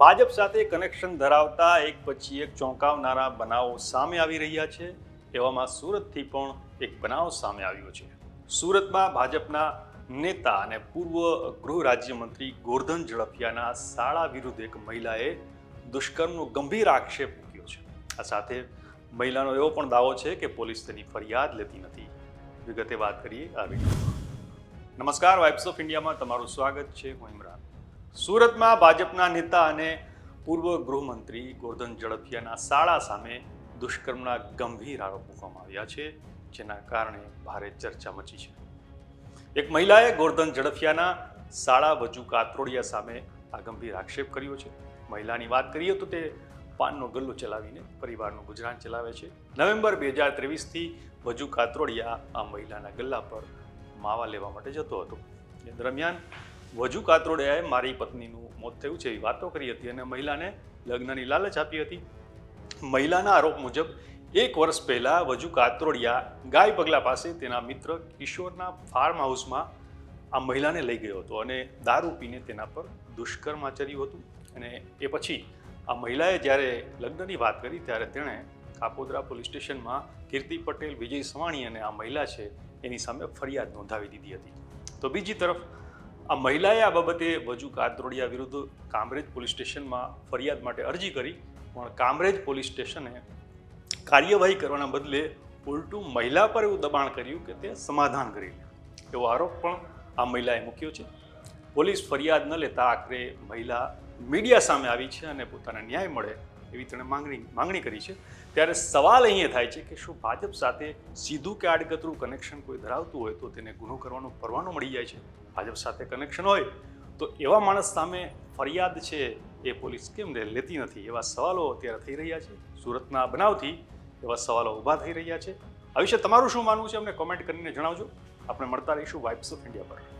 ભાજપ સાથે કનેક્શન ધરાવતા એક પછી એક ચોંકાવનારા બનાવો સામે આવી રહ્યા છે, એવામાં સુરતથી પણ એક બનાવ સામે આવ્યો છે. સુરતમાં ભાજપના નેતા અને પૂર્વ ગૃહ રાજ્યમંત્રી ગોરધન ઝડફિયાના શાળા વિરુદ્ધ એક મહિલાએ દુષ્કર્મનો ગંભીર આક્ષેપ મૂક્યો છે. આ સાથે મહિલાનો એવો પણ દાવો છે કે પોલીસ તેની ફરિયાદ લેતી નથી. વિગતે વાત કરીએ આ વીડિયો નમસ્કાર વાઇબ્સ ઓફ ઇન્ડિયામાં તમારું સ્વાગત છે. હું ઇમરાન. સુરતમાં ભાજપના નેતા અને પૂર્વ ગૃહમંત્રી ગોરધન ઝડફિયાના શાળા સામે દુષ્કર્મના ગંભીર આરોપ મૂકવામાં આવ્યા છે, જેના કારણે ભારે ચર્ચા મચી છે. એક મહિલાએ ગોરધન ઝડફિયાના શાળા વજુ કાતરોડિયા સામે આ ગંભીર આક્ષેપ કર્યો છે. મહિલાની વાત કરીએ તો તે પાનનો ગલ્લો ચલાવીને પરિવારનું ગુજરાન ચલાવે છે. નવેમ્બર બે હજાર ત્રેવીસથી વજુ કાતરોડિયા આ મહિલાના ગલ્લા પર માવા લેવા માટે જતો હતો. એ દરમિયાન વજુ કાતરોડિયાએ મારી પત્નીનું મોત થયું છે એવી વાતો કરી હતી અને મહિલાને લગ્નની લાલચ આપી હતી. મહિલાના આરોપ મુજબ, એક વર્ષ પહેલા વજુ કાતરોડિયા ગાય પગલા પાસે તેના મિત્ર કિશોરના ફાર્મ હાઉસમાં આ મહિલાને લઈ ગયો હતો અને દારૂ પીને તેના પર દુષ્કર્મ આચર્યું હતું. અને એ પછી આ મહિલાએ જ્યારે લગ્નની વાત કરી ત્યારે તેણે કાપોદરા પોલીસ સ્ટેશનમાં કીર્તિ પટેલ, વિજય સવાણી અને આ મહિલા છે એની સામે ફરિયાદ નોંધાવી દીધી હતી. તો બીજી તરફ આ મહિલાએ આ બાબતે વજુ કાતરોડિયા વિરુદ્ધ કામરેજ પોલીસ સ્ટેશનમાં ફરિયાદ માટે અરજી કરી, પણ કામરેજ પોલીસ સ્ટેશને કાર્યવાહી કરવાના બદલે ઉલટું મહિલા પર એવું દબાણ કર્યું કે તે સમાધાન કરી લે. એવો આરોપ પણ આ મહિલાએ મૂક્યો છે. પોલીસ ફરિયાદ ન લેતા આખરે મહિલા મીડિયા સામે આવી છે અને પોતાને ન્યાય મળે એવી તેણે માંગણી માંગણી કરી છે. ત્યારે સવાલ અહીંયા થાય છે કે શું ભાજપ સાથે સીધું કે આડકતરું કનેક્શન કોઈ ધરાવતું હોય તો તેને ગુનો કરવાનો પરવાનો મળી જાય છે? ભાજપ સાથે કનેક્શન હોય તો એવા માણસ સામે ફરિયાદ છે એ પોલીસ કેમ લેતી નથી? એવા સવાલો અત્યારે થઈ રહ્યા છે. સુરતના બનાવથી એવા સવાલો ઊભા થઈ રહ્યા છે. આ વિશે તમારું શું માનવું છે? અમને કોમેન્ટ કરીને જણાવજો. આપણે મળતા રહીશું વાઇબ્સ ઓફ ઇન્ડિયા પર.